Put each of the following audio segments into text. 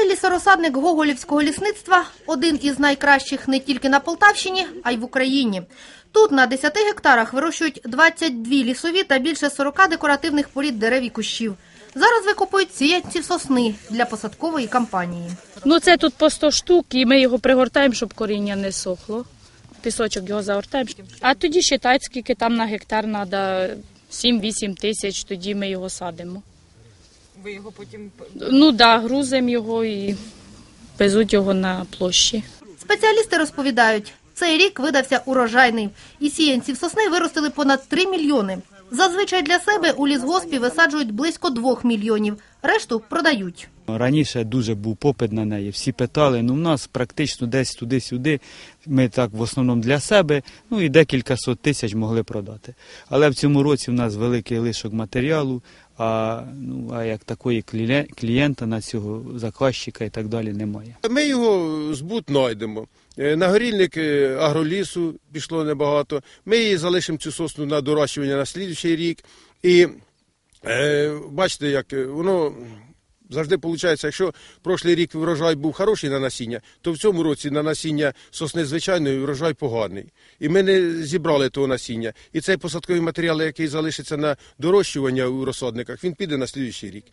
Цей лісорозсадник Гоголівського лісництва один із найкращих не тільки на Полтавщині, а й в Україні. Тут на 10 гектарах вирощують 22 лісові та більше 40 декоративних порід дерев і кущів. Зараз викопують сіянців сосни для посадкової кампанії. Ну це тут по 100 штук, і ми його пригортаємо, щоб коріння не сохло. Пісочок його загортаємо. А тоді вважають, скільки там на гектар треба 7-8 тисяч, тоді ми його садимо. Ви його потім Ну да, грузимо його і везуть його на площі. Спеціалісти розповідають, цей рік видався урожайний, і сіянців сосни виростили понад 3 мільйони. Зазвичай для себе у лісгоспі висаджують близько 2 мільйонів, решту продають. Раніше дуже був попит на неї. Всі питали, ну в нас практично десь туди-сюди. Ми так в основному для себе, ну і декілька сот тисяч могли продати. Але в цьому році в нас великий лишок матеріалу, а, ну, а як такої кліє- клієнта на цього заказчика і так далі немає. Ми його збут знайдемо. Е, На горільник е, агролісу пішло небагато. Ми її залишимо цю сосну на дорощування на слідчий рік. І е, бачите, як е, воно завжди виходить, якщо прошлий рік врожай був хороший на насіння, то в цьому році на насіння сосни звичайної врожай поганий. І ми не зібрали того насіння. І цей посадковий матеріал, який залишиться на дорощування у розсадниках, він піде на слідуючий рік.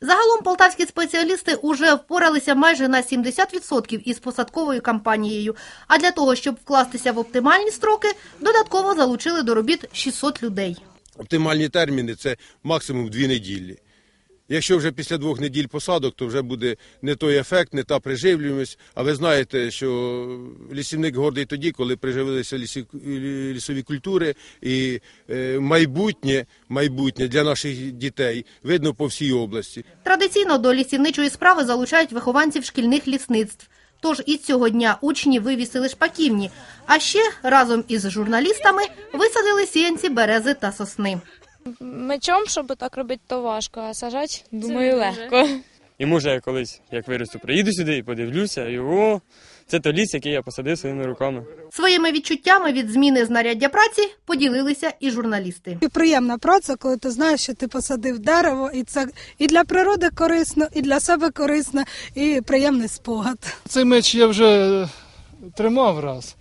Загалом полтавські спеціалісти уже впоралися майже на 70% із посадковою кампанією. А для того, щоб вкластися в оптимальні строки, додатково залучили до робіт 600 людей. Оптимальні терміни це максимум дві неділі. Якщо вже після двох неділь посадок, то вже буде не той ефект, не та приживлюємость. А ви знаєте, що лісівник гордий тоді, коли приживилися лісі, лісові культури, і е, майбутнє, майбутнє для наших дітей видно по всій області. Традиційно до лісівничої справи залучають вихованців шкільних лісництв. Тож і цього дня учні вивісили шпаківні, а ще разом із журналістами висадили сіянці берези та сосни. Мечом, щоб так робити, то важко, а сажати, думаю, легко. І може я колись, як виросту, приїду сюди і подивлюся, і о, це то ліс, який я посадив своїми руками. Своїми відчуттями від зміни знаряддя праці поділилися і журналісти. І приємна праця, коли ти знаєш, що ти посадив дерево, і це і для природи корисно, і для себе корисно, і приємний спогад. Цей меч я вже тримав раз.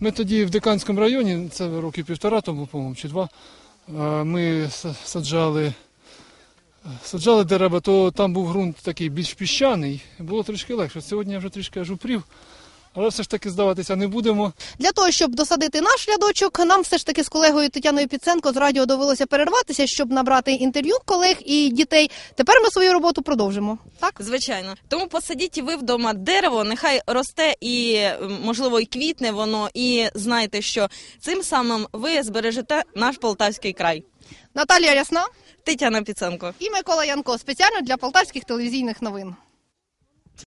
Ми тоді в Диканському районі, це роки півтора тому, по-моєму, чи два, ми саджали, саджали дерева, то там був ґрунт такий більш піщаний, було трішки легше. Сьогодні я вже трішки аж але все ж таки здаватися не будемо. Для того, щоб досадити наш рядочок, нам все ж таки з колегою Тетяною Піценко з радіо довелося перерватися, щоб набрати інтерв'ю колег і дітей. Тепер ми свою роботу продовжимо. Так? звичайно. Тому посадіть ви вдома дерево, нехай росте і можливо і квітне воно, і знайте, що цим самим ви збережете наш полтавський край. Наталія Рясна Тетяна Піценко. і Микола Янко спеціально для полтавських телевізійних новин.